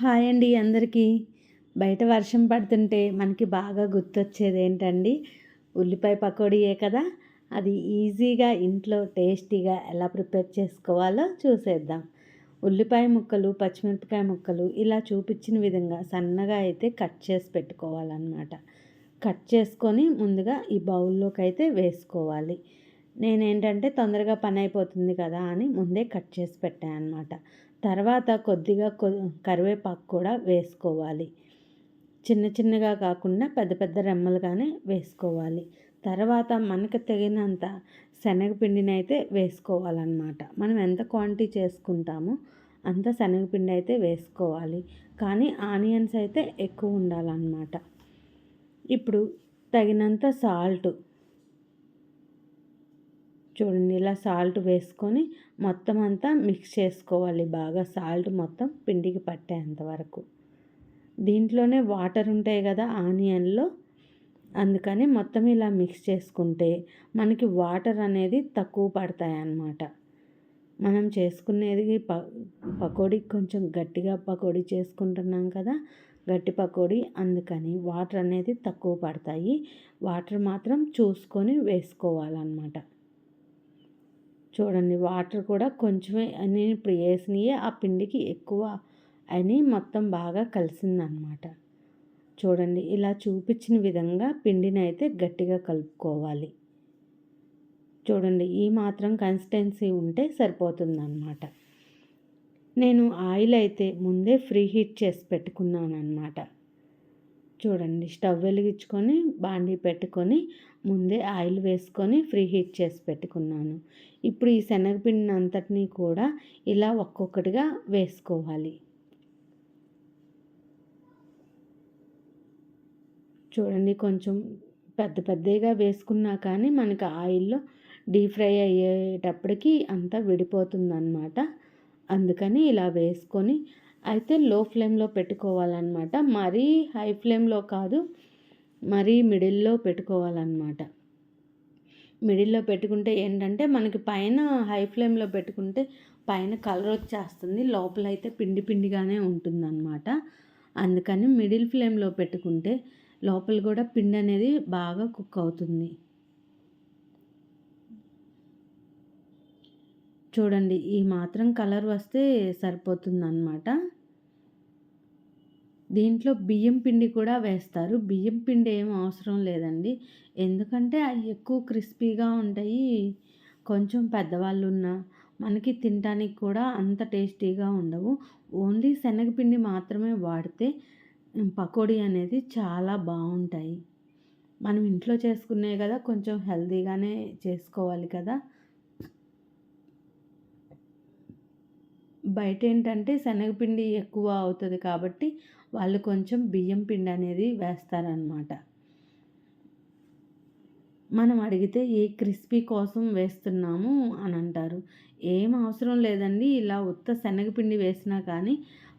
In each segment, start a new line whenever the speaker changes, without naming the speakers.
Hi అండి అందరికీ. బయట వర్షం పడుతుంటే మనకి బాగా గుర్తొచ్చేది ఏంటండి ఉల్లిపాయ పకోడీయే కదా? అది ఈజీగా ఇంట్లో టేస్టీగా ఎలా ప్రిపేర్ చేసుకోవాలో చూసేద్దాం. ఉల్లిపాయ ముక్కలు పచ్చిమిరపకాయ ముక్కలు ఇలా చూపించిన విధంగా సన్నగా అయితే కట్ చేసి పెట్టుకోవాలన్నమాట. కట్ చేసుకొని ముందుగా ఈ బౌల్లోకి అయితే వేసుకోవాలి. నేనేంటంటే తొందరగా పని అయిపోతుంది కదా అని ముందే కట్ చేసి పెట్టాను అనమాట తర్వాత కొద్దిగా కరివేపాకు కూడా వేసుకోవాలి. చిన్న చిన్నగా కాకుండా పెద్ద పెద్ద రెమ్మలుగానే వేసుకోవాలి. తర్వాత మనకు తగినంత శనగపిండిని అయితే వేసుకోవాలన్నమాట. మనం ఎంత క్వాంటిటీ చేసుకుంటామో అంత శనగపిండి అయితే వేసుకోవాలి. కానీ ఆనియన్స్ అయితే ఎక్కువ ఉండాలన్నమాట. ఇప్పుడు తగినంత సాల్ట్ చూడండి ఇలా సాల్ట్ వేసుకొని మొత్తం అంతా మిక్స్ చేసుకోవాలి. బాగా సాల్ట్ మొత్తం పిండికి పట్టేంత వరకు. దీంట్లోనే వాటర్ ఉంటాయి కదా ఆనియన్లో. అందుకని మొత్తం ఇలా మిక్స్ చేసుకుంటే మనకి వాటర్ అనేది తక్కువ పడతాయి అన్నమాట మనం చేసుకునేది ప పకోడీ కొంచెం గట్టిగా పకోడీ చేసుకుంటున్నాం కదా గట్టి పకోడీ. అందుకని వాటర్ అనేది తక్కువ పడతాయి. వాటర్ మాత్రం చూసుకొని వేసుకోవాలన్నమాట. చూడండి వాటర్ కూడా కొంచెమే నేను ఇప్పుడు వేసినవి ఆ పిండికి ఎక్కువ అని మొత్తం బాగా కలిసిందనమాట. చూడండి ఇలా చూపించిన విధంగా పిండిని అయితే గట్టిగా కలుపుకోవాలి. చూడండి ఈ మాత్రం కన్సిస్టెన్సీ ఉంటే సరిపోతుందన్నమాట నేను ఆయిల్ అయితే ముందే ఫ్రీ హీట్ చేసి పెట్టుకున్నాను అనమాట చూడండి స్టవ్ వెలిగించుకొని బాండీ పెట్టుకొని ముందే ఆయిల్ వేసుకొని ఫ్రీ హీట్ చేసి పెట్టుకున్నాను. ఇప్పుడు ఈ శనగపిండిని అంతటినీ కూడా ఇలా ఒక్కొక్కటిగా వేసుకోవాలి. చూడండి కొంచెం పెద్ద పెద్దగా వేసుకున్నా కానీ మనకి ఆయిల్లో డీప్ ఫ్రై అయ్యేటప్పటికి అంతా విడిపోతుందన్నమాట. అందుకని ఇలా వేసుకొని అయితే లో ఫ్లేమ్లో పెట్టుకోవాలన్నమాట. మరీ హై ఫ్లేమ్లో కాదు మరీ మిడిల్లో పెట్టుకోవాలన్నమాట. మిడిల్లో పెట్టుకుంటే ఏంటంటే మనకి పైన హై ఫ్లేమ్లో పెట్టుకుంటే పైన కలర్ వచ్చేస్తుంది. లోపల అయితే పిండి పిండిగానే ఉంటుందన్నమాట. అందుకని మిడిల్ ఫ్లేమ్లో పెట్టుకుంటే లోపల కూడా పిండి అనేది బాగా కుక్ అవుతుంది. చూడండి ఈ మాత్రం కలర్ వస్తే సరిపోతుందన్నమాట. దీంట్లో బియ్యం పిండి కూడా వేస్తారు. బియ్యం పిండి ఏం అవసరం లేదండి. ఎందుకంటే అవి ఎక్కువ క్రిస్పీగా ఉంటాయి. కొంచెం పెద్దవాళ్ళు ఉన్న మనకి తినడానికి కూడా అంత టేస్టీగా ఉండవు. ఓన్లీ శనగపిండి మాత్రమే వాడితే పకోడీ అనేది చాలా బాగుంటాయి. మనం ఇంట్లో చేసుకునే కదా కొంచెం హెల్తీగానే చేసుకోవాలి కదా. బయట ఏంటంటే శనగపిండి ఎక్కువ అవుతుంది కాబట్టి వాళ్ళు కొంచెం బియ్యం పిండి అనేది వేస్తారనమాట మనం అడిగితే ఏ క్రిస్పీ కోసం వేస్తున్నాము అని అంటారు ఏం అవసరం లేదండి ఇలా ఉత్త శనగపిండి వేసినా కానీ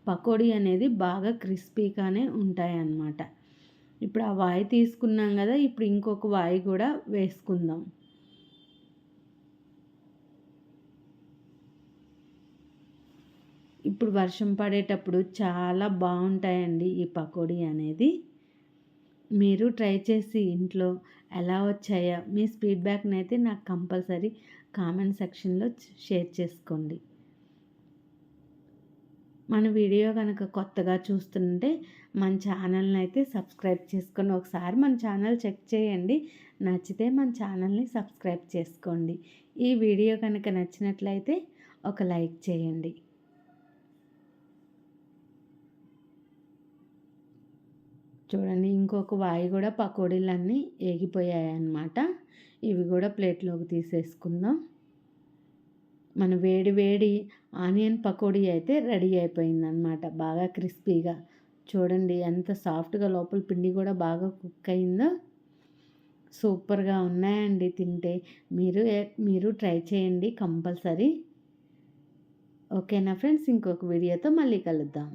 పకోడీ అనేది బాగా క్రిస్పీగానే ఉంటాయన్నమాట. ఇప్పుడు ఆ వాయి తీసుకున్నాం కదా ఇప్పుడు ఇంకొక వాయి కూడా వేసుకుందాం. ఇప్పుడు వర్షం పడేటప్పుడు చాలా బాగుంటాయండి ఈ పకోడీ అనేది. మీరు ట్రై చేసి ఇంట్లో ఎలా వచ్చాయో మీ ఫీడ్బ్యాక్ని అయితే నాకు కంపల్సరీ కామెంట్ సెక్షన్లో షేర్ చేసుకోండి. మన వీడియో కనుక కొత్తగా చూస్తుంటే మన ఛానల్ని అయితే సబ్స్క్రైబ్ చేసుకొని ఒకసారి మన ఛానల్ చెక్ చేయండి. నచ్చితే మన ఛానల్ని సబ్స్క్రైబ్ చేసుకోండి. ఈ వీడియో కనుక నచ్చినట్లయితే ఒక లైక్ చేయండి. చూడండి ఇంకొక వాయి కూడా పకోడీలన్నీ ఏగిపోయాయి అన్నమాట ఇవి కూడా ప్లేట్లోకి తీసేసుకుందాం. మన వేడి వేడి ఆనియన్ పకోడీ అయితే రెడీ అయిపోయిందనమాట బాగా క్రిస్పీగా. చూడండి ఎంత సాఫ్ట్గా లోపల పిండి కూడా బాగా కుక్ అయిందో. సూపర్గా ఉన్నాయండి తింటే. మీరు మీరు ట్రై చేయండి కంపల్సరీ. ఓకేనా ఫ్రెండ్స్? ఇంకొక వీడియోతో మళ్ళీ కలుద్దాం.